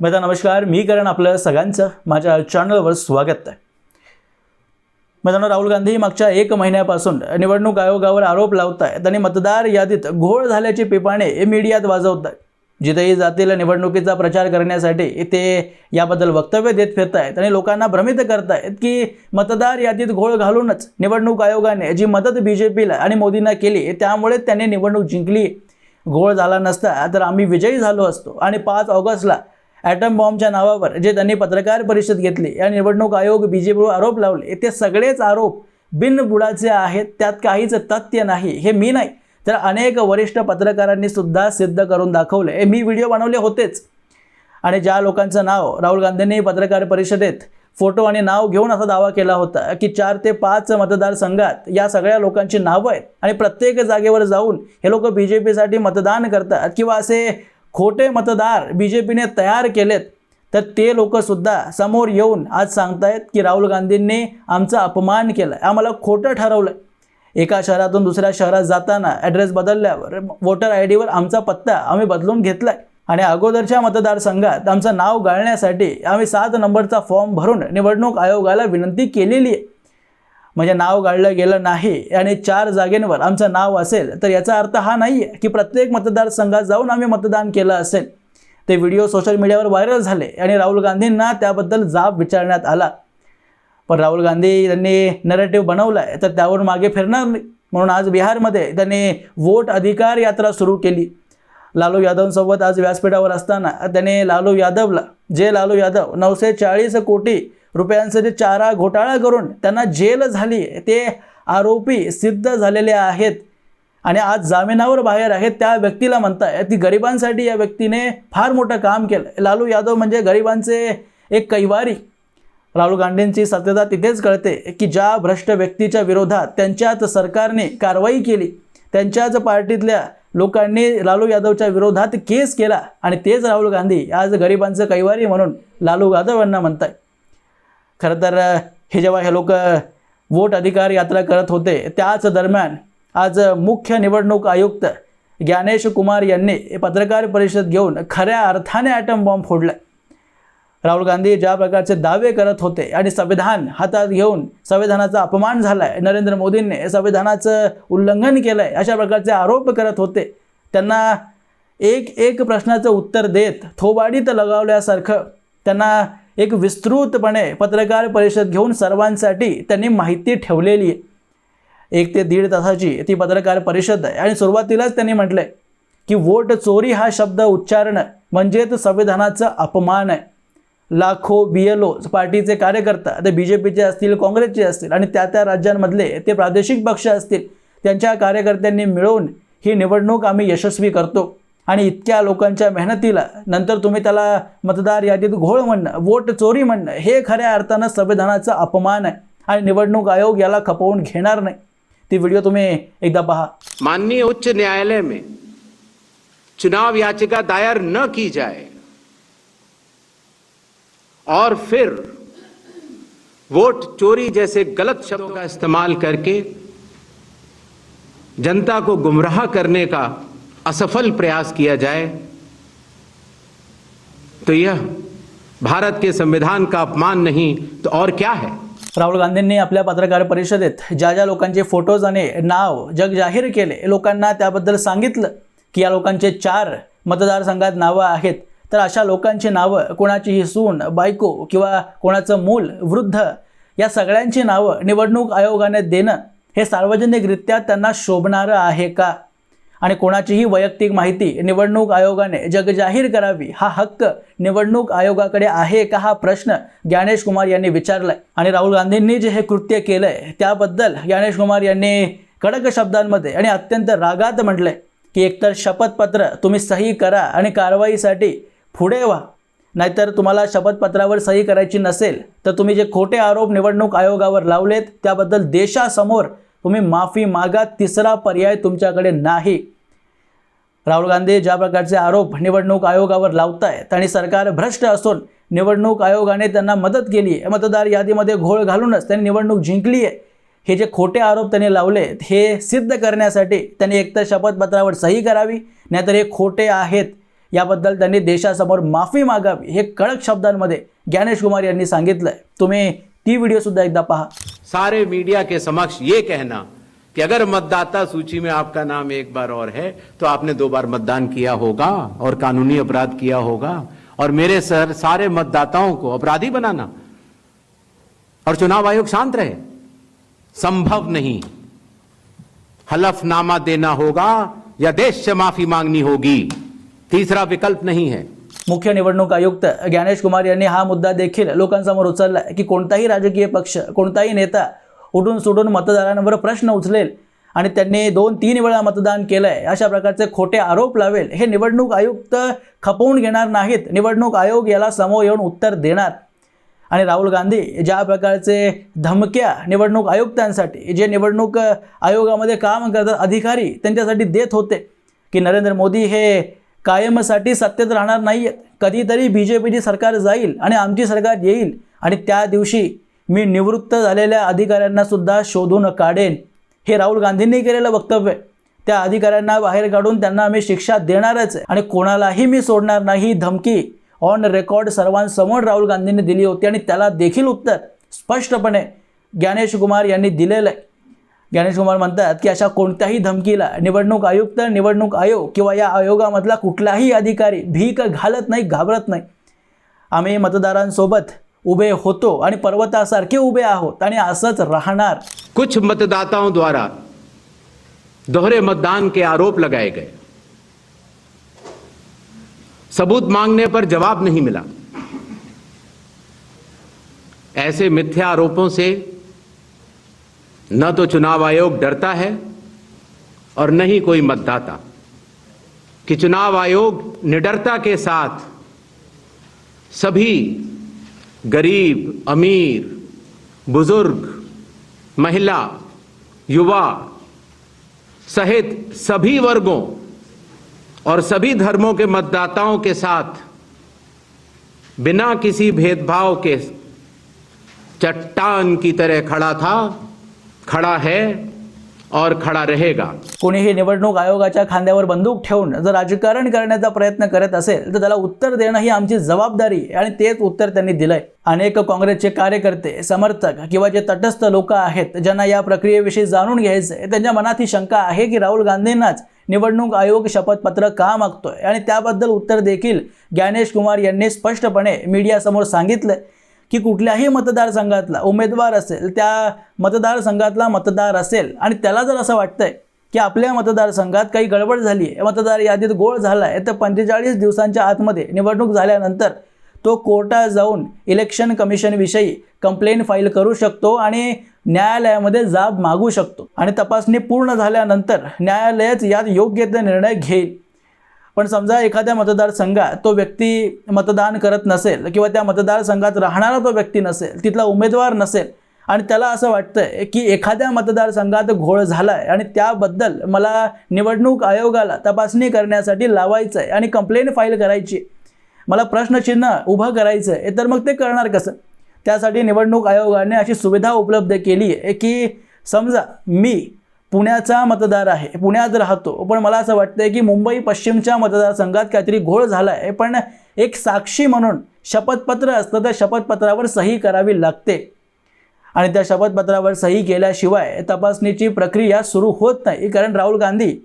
मैदा नमस्कार. मी करण आपलं सगळ्यांचं. माझ्या चॅनलवर स्वागत आहे. मित्रांनो राहुल गांधी मागच्या एक महिन्यापासून निवडणूक आयोगावर आरोप लावत आहेत आणि मतदार यादीत घोळ झाल्याची पिपाणे मीडियात वाजवत आहेत. जिथेही जातील निवडणुकीचा प्रचार करण्यासाठी ते याबद्दल वक्तव्य देत फिरत आहेत आणि लोकांना भ्रमित करतायत की मतदार यादीत घोळ घालूनच निवडणूक आयोगाने जी मदत बी जे पीला आणि मोदींना केली त्यामुळे त्यांनी निवडणूक जिंकली. घोळ झाला नसता तर आम्ही विजयी झालो असतो आणि पाच ऑगस्टला ॲटम बॉम्बच्या नावावर जे त्यांनी पत्रकार परिषद घेतली या निवडणूक आयोग बी जे पीवर आरोप लावले. ते सगळेच आरोप बिनबुडाचे आहेत त्यात काहीच तथ्य नाही. हे मी नाही तर अनेक वरिष्ठ पत्रकारांनी सुद्धा सिद्ध करून दाखवले. हे मी व्हिडिओ बनवले होतेच. आणि ज्या लोकांचं नाव राहुल गांधींनी पत्रकार परिषदेत फोटो आणि नाव घेऊन असा दावा केला होता की चार ते पाच मतदारसंघात या सगळ्या लोकांची नावं आहेत. आणि प्रत्येक जागेवर जाऊन हे लोक बी जे पीसाठी मतदान करतात किंवा असे खोटे मतदार बी जे पीने तयार केलेत तर ते लोकसुद्धा समोर येऊन आज सांगतायत की राहुल गांधींनी आमचा अपमान केला आम्हाला खोटं ठरवलं एका शहरातून दुसऱ्या शहरात जाताना ॲड्रेस बदलल्यावर वोटर आय डीवर आमचा पत्ता आम्ही बदलून घेतला आहे आणि अगोदरच्या मतदारसंघात आमचं नाव गाळण्यासाठी आम्ही सात नंबरचा फॉर्म भरून निवडणूक आयोगाला विनंती केलेली आहे. म्हणजे नाव गाळलं गेलं नाही आणि चार जागेंवर आमचं नाव असेल तर याचा अर्थ हा नाही आहे की प्रत्येक मतदारसंघात जाऊन आम्ही मतदान केलं असेल. ते व्हिडिओ सोशल मीडियावर व्हायरल झाले आणि राहुल गांधींना त्याबद्दल जाब विचारण्यात आला. पण राहुल गांधी त्यांनी नरेटिव्ह बनवला आहे तर त्यावर मागे फिरणार नाही. म्हणून आज बिहारमध्ये त्यांनी वोट अधिकार यात्रा सुरू केली. लालू यादवसोबत आज व्यासपीठावर असताना त्याने लालू यादवला जे लालू यादव नऊशे चाळीस कोटी रुपयांचं जे चारा घोटाळा करून त्यांना जेल झाली ते आरोपी सिद्ध झालेले आहेत. आणि आज जामिनावर बाहेर आहेत त्या व्यक्तीला म्हणताय ती गरिबांसाठी या व्यक्तीने फार मोठं काम केलं. लालू यादव म्हणजे गरिबांचे एक कैवारी. राहुल गांधींची सत्यता तिथेच कळते की ज्या भ्रष्ट व्यक्तीच्या विरोधात त्यांच्याच सरकारने कारवाई केली त्यांच्याच पार्टीतल्या लोकांनी लालू यादवच्या विरोधात केस केला आणि तेच राहुल गांधी आज गरिबांचं कैवारी म्हणून लालू यादव यांना म्हणताय. खरं तर हे जेव्हा हे लोक वोट अधिकार यात्रा करत होते त्याच दरम्यान आज मुख्य निवडणूक आयुक्त ज्ञानेश कुमार यांनी पत्रकार परिषद घेऊन खऱ्या अर्थाने ॲटम बॉम्ब फोडला. राहुल गांधी ज्या प्रकारचे दावे करत होते आणि संविधान हातात घेऊन संविधानाचा अपमान झाला आहे नरेंद्र मोदींनी संविधानाचं उल्लंघन केलं आहे अशा प्रकारचे आरोप करत होते त्यांना एक एक प्रश्नाचं उत्तर देत थोबाडीत लगावल्यासारखं त्यांना एक विस्तृतपणे पत्रकार परिषद घेऊन सर्वांसाठी त्यांनी माहिती ठेवलेली आहे. एक ते दीड तासाची ती पत्रकार परिषद आहे. आणि सुरुवातीलाच त्यांनी म्हटलंय की वोट चोरी हा शब्द उच्चारणं म्हणजेच संविधानाचा अपमान आहे. लाखो बी एल ओ पार्टीचे कार्यकर्ता ते बी जे पीचे असतील काँग्रेसचे असतील आणि त्या त्या राज्यांमधले ते प्रादेशिक पक्ष असतील त्यांच्या कार्यकर्त्यांनी मिळवून ही निवडणूक आम्ही यशस्वी करतो. आणि इतक्या लोकांच्या मेहनतीला नंतर तुम्ही त्याला मतदार यादीत घोळ म्हणणं वोट चोरी म्हणणं हे खऱ्या अर्थानं संविधानाचा अपमान आहे. आणि निवडणूक आयोग याला खपवून घेणार नाही. ती व्हिडिओ तुम्ही एकदा पहा. माननीय उच्च न्यायालय में चुनाव याचिका दायर न की जाए और फिर वोट चोरी जैसे गलत शब्दों का इस्तेमाल करके जनता को गुमराह करने का असफल प्रयास किया जाए तो यह भारत के संविधान का अपमान नहीं तो और क्या है? राहुल गांधींनी आपल्या पत्रकार परिषदेत ज्या ज्या लोकांचे फोटोज आणि नाव जग जाहीर केले लोकांना त्याबद्दल सांगितलं की या लोकांचे चार मतदारसंघात नावं आहेत तर अशा लोकांची नावं कोणाचीही सून बायको किंवा कोणाचं मूल वृद्ध या सगळ्यांची नावं निवडणूक आयोगाने देणं हे सार्वजनिकरित्या त्यांना शोभणारं आहे का? आणि कोणाचीही वैयक्तिक माहिती निवडणूक आयोगाने जगजाहीर करावी हा हक्क निवडणूक आयोगाकडे आहे का हा प्रश्न ज्ञानेश कुमार यांनी विचारलाय. आणि राहुल गांधींनी जे हे कृत्य केलंय त्याबद्दल ज्ञानेश कुमार यांनी कडक शब्दांमध्ये आणि अत्यंत रागात म्हटलंय की एकतर शपथपत्र तुम्ही सही करा आणि कारवाईसाठी पुढे व्हा. नाहीतर तुम्हाला शपथपत्रावर सही करायची नसेल तर तुम्ही जे खोटे आरोप निवडणूक आयोगावर लावलेत त्याबद्दल देशासमोर तुम्ही माफी मागा तिसरा पर्याय तुमच्याकडे नाही. राहुल गांधी ज्या प्रकारचे आरोप निवडणूक आयोगावर लावतायत आणि सरकार भ्रष्ट असून निवडणूक आयोगाने त्यांना मदत केली आहे. मतदार यादीमध्ये घोळ घालूनच त्यांनी निवडणूक जिंकली आहे. हे जे खोटे आरोप त्यांनी लावले हे सिद्ध करण्यासाठी त्यांनी एकतर शपथपत्रावर सही करावी नाहीतर हे खोटे आहेत. याबद्दल त्यांनी देशासमोर माफी मागावी हे कडक शब्दांमध्ये ज्ञानेश कुमार यांनी आहे तुम्ही ती व्हिडिओ सुद्धा एकदा पहा. सारे मीडिया के समक्ष ये कहना कि अगर मतदाता सूची में आपका नाम एक बार और है तो आपने दो बार मतदान किया होगा और कानूनी अपराध किया होगा। और मेरे सर, सारे मतदाताओं को अपराधी बनाना और चुनाव आयोग शांत रहे। संभव नहीं। हलफनामा देना होगा या देश से माफ़ी मांगनी होगी। तीसरा विकल्प नहीं है। मुख्य निवडणूक आयुक्त ज्ञानेश कुमार यांनी हा मुद्दा देखील लोकांसमोर उचलला की कोणताही राजकीय पक्ष कोणताही नेता उठून सुटून मतदारांवर प्रश्न उचलेल आणि त्यांनी दोन तीन वेळा मतदान केलंय अशा प्रकारचे खोटे आरोप लावेल हे निवडणूक आयुक्त खपवून घेणार नाहीत. निवडणूक आयोग याला समोर येऊन उत्तर देणार. आणि राहुल गांधी ज्या प्रकारचे धमक्या निवडणूक आयुक्तांसाठी जे निवडणूक आयोगामध्ये काम करतात अधिकारी त्यांच्यासाठी देत होते की नरेंद्र मोदी हे कायमसाठी सत्तेत राहणार नाही. आहेत कधीतरी बी जे पीची सरकार जाईल आणि आमची सरकार येईल आणि त्या दिवशी मी निवृत्त झालेल्या अधिकाऱ्यांनासुद्धा शोधून काढेन. हे राहुल गांधींनी केलेलं वक्तव्य. आहे. त्या अधिकाऱ्यांना बाहेर काढून त्यांना आम्ही शिक्षा देणारच आहे आणि कोणालाही मी सोडणार नाही ही धमकी ऑन रेकॉर्ड सर्वांसमोर राहुल गांधींनी दिली होती आणि त्याला देखील उत्तर स्पष्टपणे ज्ञानेश कुमार यांनी दिलेलं आहे. ज्ञानेश कुमार म्हणतात की अशा कोणत्याही धमकीला निवडणूक आयुक्त निवडणूक आयोग किंवा या आयोगामधला कुठलाही अधिकारी भीक घालत नाही घाबरत नाही. आम्ही मतदारांसोबत उभे होतो आणि पर्वतासारखे उभे आहोत आणि असंच राहणार. कुछ मतदाताओं द्वारा दोहरे मतदान के आरोप लगाए गए। सबूत मांगने पर जवाब नहीं मिला। ऐसे मिथ्या आरोपों से न तो चुनाव आयोग डरता है और न ही कोई मतदाता। कि चुनाव आयोग निडरता के साथ सभी गरीब, अमीर, बुज़ुर्ग, महिला, युवा सहित सभी वर्गों और सभी धर्मों के मतदाताओं के साथ बिना किसी भेदभाव के चट्टान की तरह खड़ा था। खड़ा है और खड़ा रहेगा। कोणीही निवडणूक आयोगाच्या खांद्यावर बंदूक ठेवून जर राजकारण करण्याचा प्रयत्न करत असेल तर त्याला उत्तर देणं ही आमची जबाबदारी आणि तेच उत्तर त्यांनी दिलंय. अनेक काँग्रेसचे कार्यकर्ते समर्थक किंवा जे तटस्थ लोक आहेत ज्यांना या प्रक्रियेविषयी जाणून घ्यायचंय त्यांच्या मनात ही शंका आहे की राहुल गांधींनाच निवडणूक आयोग शपथपत्र का मागतोय? आणि त्याबद्दल उत्तर देखील ज्ञानेश कुमार यांनी स्पष्टपणे मीडियासमोर सांगितलंय. की कुठल्याही मतदारसंघातला उमेदवार असेल त्या मतदारसंघातला मतदार असेल आणि त्याला जर असं वाटतंय की आपल्या मतदारसंघात काही गडबड झाली आहे मतदार यादीत गोळ झाला आहे तर पंचेचाळीस दिवसांच्या आतमध्ये निवडणूक झाल्यानंतर तो कोर्टात जाऊन इलेक्शन कमिशनविषयी कंप्लेंट फाईल करू शकतो आणि न्यायालयामध्ये जाब मागू शकतो. आणि तपासणी पूर्ण झाल्यानंतर न्यायालयच यात योग्य ते निर्णय घेईल. पण समजा एखाद्या मतदारसंघात तो व्यक्ती मतदान करत नसेल किंवा त्या मतदारसंघात राहणारा तो व्यक्ती नसेल तिथला उमेदवार नसेल आणि त्याला असं वाटतंय की एखाद्या मतदारसंघात घोळ झाला आहे आणि त्याबद्दल मला निवडणूक आयोगाला तपासणी करण्यासाठी लावायचं आहे आणि कंप्लेंट फाईल करायची आहे. मला प्रश्नचिन्ह उभं करायचं आहे तर मग ते करणार कसं त्यासाठी निवडणूक आयोगाने अशी सुविधा उपलब्ध केली आहे की समजा मी पुण्याचा मतदार आहे. पुण्यात राहतो. पण मला असं वाटतंय की मुंबई पश्चिमच्या मतदारसंघात काहीतरी घोळ झाला आहे पण एक साक्षी म्हणून शपथपत्र असतं त्या शपथपत्रावर सही करावी लागते. आणि त्या शपथपत्रावर सही केल्याशिवाय तपासणीची प्रक्रिया सुरू होत नाही. कारण राहुल गांधी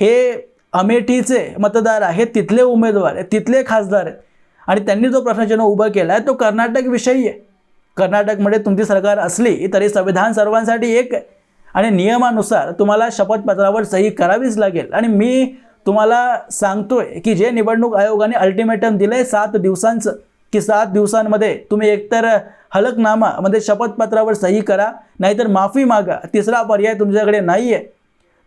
हे अमेठीचे मतदार आहेत. तिथले उमेदवार आहेत. तिथले खासदार आहेत. आणि त्यांनी जो प्रश्नचिन्ह उभं केला आहे तो कर्नाटकविषयी आहे. कर्नाटकमध्ये तुमची सरकार असली तरी संविधान सर्वांसाठी एक आहे आणि नियमानुसार तुम्हाला शपथपत्रावर सही करावीच लागेल. आणि मी तुम्हाला सांगतोय की जे निवडणूक आयोगाने अल्टिमेटम दिलं आहे सात दिवसांचं की सात दिवसांमध्ये तुम्ही एकतर हलकनामा म्हणजे शपथपत्रावर सही करा नाहीतर माफी मागा. तिसरा पर्याय तुमच्याकडे नाही आहे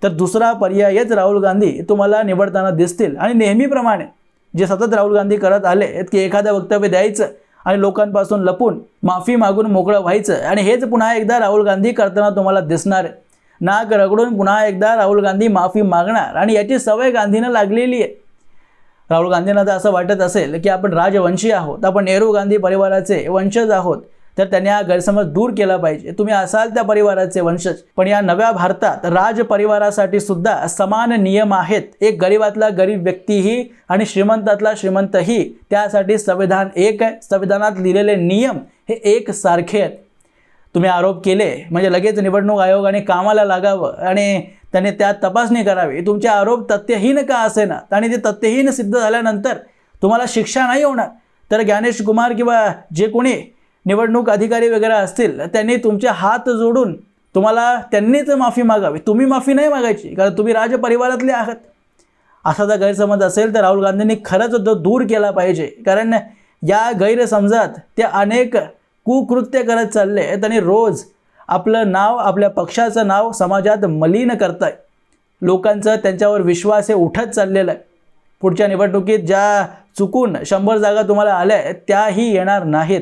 तर दुसरा पर्यायच राहुल गांधी तुम्हाला निवडताना दिसतील. आणि नेहमीप्रमाणे जे सतत राहुल गांधी करत आले आहेत की एखादं वक्तव्य द्यायचं आणि लोकांपासून लपून माफी मागून मोकळं व्हायचं. आणि हेच पुन्हा एकदा राहुल गांधी करताना तुम्हाला दिसणार. नाक रगडून पुन्हा एकदा राहुल गांधी माफी मागणार. आणि याची सवय गांधीनं लागलेली आहे. राहुल गांधींना तर असं वाटत असेल की आपण राजवंशी आहोत. आपण नेहरू गांधी परिवाराचे वंशज आहोत. तर त्यांनी हा गैरसमज दूर केला पाहिजे. तुम्ही असाल त्या परिवाराचे वंशज पण या नव्या भारतात राज परिवारासाठी सुद्धा समान नियम आहेत. एक गरीबातला गरीब व्यक्तीही आणि श्रीमंतातला श्रीमंतही त्यासाठी संविधान एक आहे. संविधानात लिहिलेले नियम हे एक सारखे आहेत. तुम्ही आरोप केले म्हणजे लगेच निवडणूक आयोगाने कामाला लागावं आणि त्याने त्यात तपासणी करावी. तुमचे आरोप तथ्यहीन का असेना? आणि ते तथ्यहीन सिद्ध झाल्यानंतर तुम्हाला शिक्षा नाही होणार. तर ज्ञानेश कुमार किंवा जे कोणी निवडणूक अधिकारी वगैरे असतील त्यांनी तुमचे हात जोडून तुम्हाला त्यांनीच माफी मागावी. तुम्ही माफी नाही मागायची कारण तुम्ही राजपरिवारातले आहात. असा जर गैरसमज असेल तर राहुल गांधींनी खरंच तो दूर केला पाहिजे. कारण या गैरसमजात ते अनेक कुकृत्य करत चालले आहेत आणि रोज आपलं नाव आपल्या पक्षाचं नाव समाजात मलिन करताय. लोकांचं त्यांच्यावर विश्वास हे उठत चाललेलं आहे. पुढच्या निवडणुकीत ज्या चुकून शंभर जागा तुम्हाला आल्या आहेत त्याही येणार नाहीत.